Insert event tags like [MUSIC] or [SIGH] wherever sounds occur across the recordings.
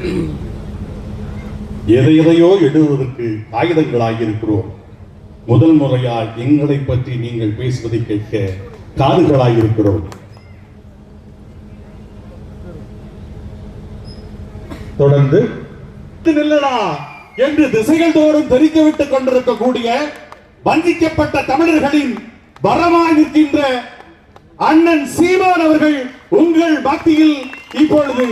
[CLEARS THROAT] எதை எதையோ எழுதுவதற்கு ஆயுதங்களாகியிருக்கிறோம் முதல் முறையால் எங்களை பற்றி நீங்கள் பேசுவதை கேட்க காதுகளாகியிருக்கிறோம் தொடர்ந்து நில்லடா என்று திசைகள் தோறும் தெரிக்க கொண்டிருக்கக்கூடிய வஞ்சிக்கப்பட்ட தமிழர்களின் வரமாய் நிற்கின்ற அண்ணன் சீமான் அவர்கள் உங்கள் மத்தியில் இப்பொழுது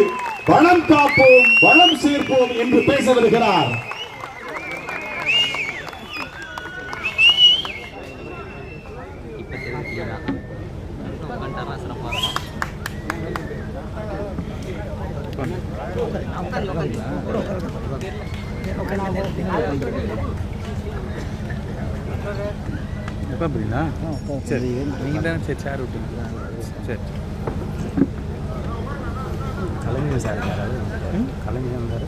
வளம் காப்போம் வளம் சேர்ப்போம் என்று பேச வருகிறார். இப்போ தெரிவிக்கலாம் எப்போ அப்படிங்களா சரி நீங்கள் தான் சரி சேர் விட்டுருங்க. சரி. கலைஞர் சார் கலைஞர் வந்தார்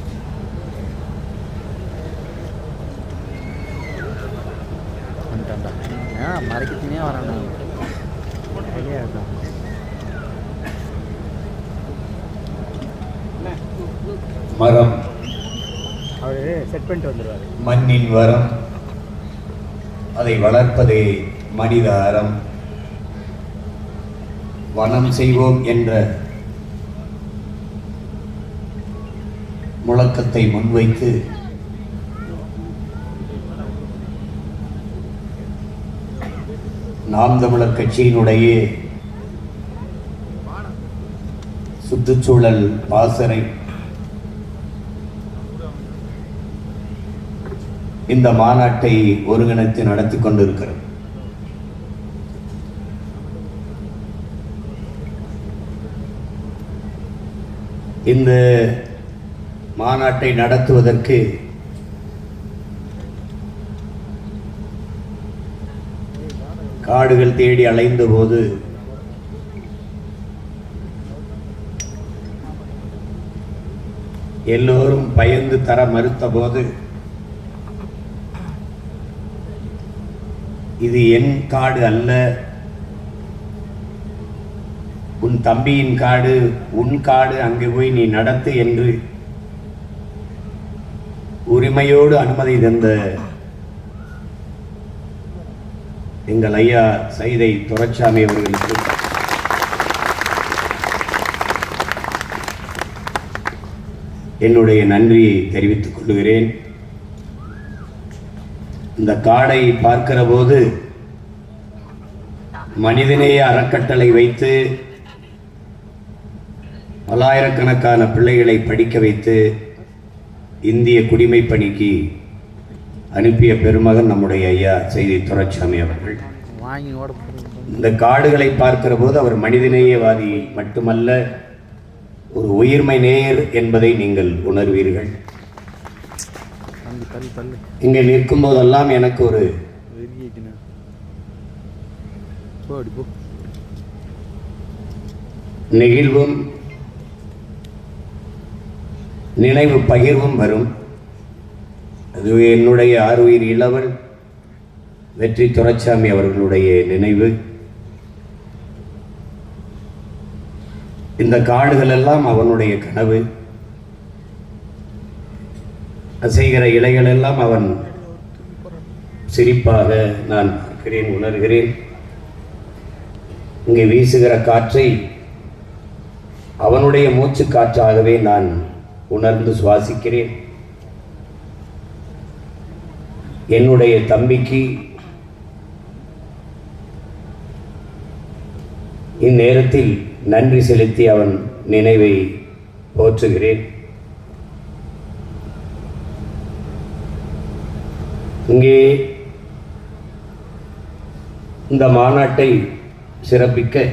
வந்துட்டான்டா ஆ மறைக்கத்துனே வரானு ஐடியா இருக்கும் மரம். அவர் செட் பண்ணிட்டு வந்துடுவார் மண்ணின் வரம். அதை வளர்ப்பதே மனித அறம். வனம் செய்வோம் என்ற முழக்கத்தை முன்வைத்து நாம் தமிழர் கட்சியினுடைய சுற்றுச்சூழல் பாசறை இந்த மாநாட்டை ஒருங்கிணைத்து நடத்தி கொண்டிருக்கிறது இந்த மாநாட்டை நடத்துவதற்கு காடுகள் தேடி அலைந்த போது எல்லோரும் பயந்து தர மறுத்த போது இது என் காடு அல்ல உன் தம்பியின் காடு உன் காடு அங்கே போய் நீ நடத்து என்று உரிமையோடு அனுமதி தந்த எங்கள் ஐயா சைதை துரச்சாமி அவர்களுக்கு என்னுடைய நன்றியை தெரிவித்துக் கொள்கிறேன். இந்த காடை பார்க்கிற போது மனிதநேய அறக்கட்டளை வைத்து பல்லாயிரக்கணக்கான பிள்ளைகளை படிக்க வைத்து இந்திய குடிமை பணிக்கு அனுப்பிய பெருமகன் நம்முடைய ஐயா செய்தி துரைசாமி அவர்கள். இந்த காடுகளை பார்க்கிற போது அவர் மனிதநேயவாதி மட்டுமல்ல ஒரு உயிர்மை நேயர் என்பதை நீங்கள் உணர்வீர்கள். இங்கே நிற்கும் போதெல்லாம் எனக்கு ஒரு நெகிழ்வும் நினைவு பகிர்வும் வரும். அதுவே என்னுடைய ஆறுயிர் இளவல் வெற்றி துரைச்சாமி அவர்களுடைய நினைவு. இந்த காடுகள் எல்லாம் அவனுடைய கனவு. அசைகிற இலைகளெல்லாம் அவன் சிரிப்பாக நான் பார்க்கிறேன் உணர்கிறேன். இங்கே வீசுகிற காற்றை அவனுடைய மூச்சு காற்றாகவே நான் உணர்ந்து சுவாசிக்கிறேன். என்னுடைய தம்பிக்கு இந்நேரத்தில் நன்றி செலுத்தி அவன் நினைவை போற்றுகிறேன். இங்கே இந்த மாநாட்டை சிறப்பிக்க